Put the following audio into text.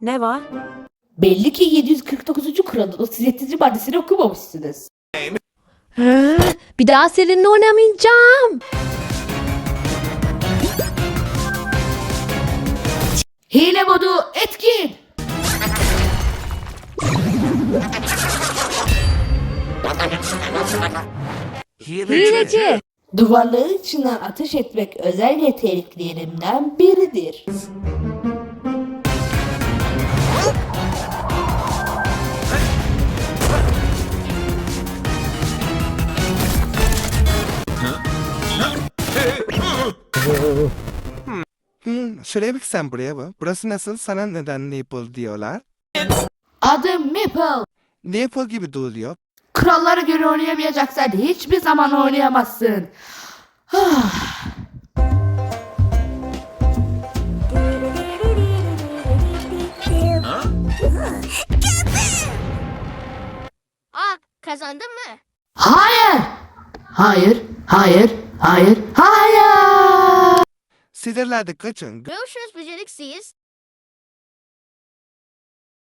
Ne var? Belli ki 749. kuralın 37. maddesini okumamışsınız. Hı, bir daha seninle oynamayacağım. Hileci. Duvarların içinden ateş etmek özel yeteneklerimden biridir. Hmm, şuraya bak sen buraya bak. Burası nasıl? Sana neden Maple diyorlar? Adım Maple. Maple gibi duruyor. Kurallara göre oynayamayacaksan hiçbir zaman oynayamazsın. Ah. Aa kazandın mı? Hayır. Hayır. Hayır. Hayır. Hayır. Sinirlerde kaçın. Görüşürüz beceriksiz.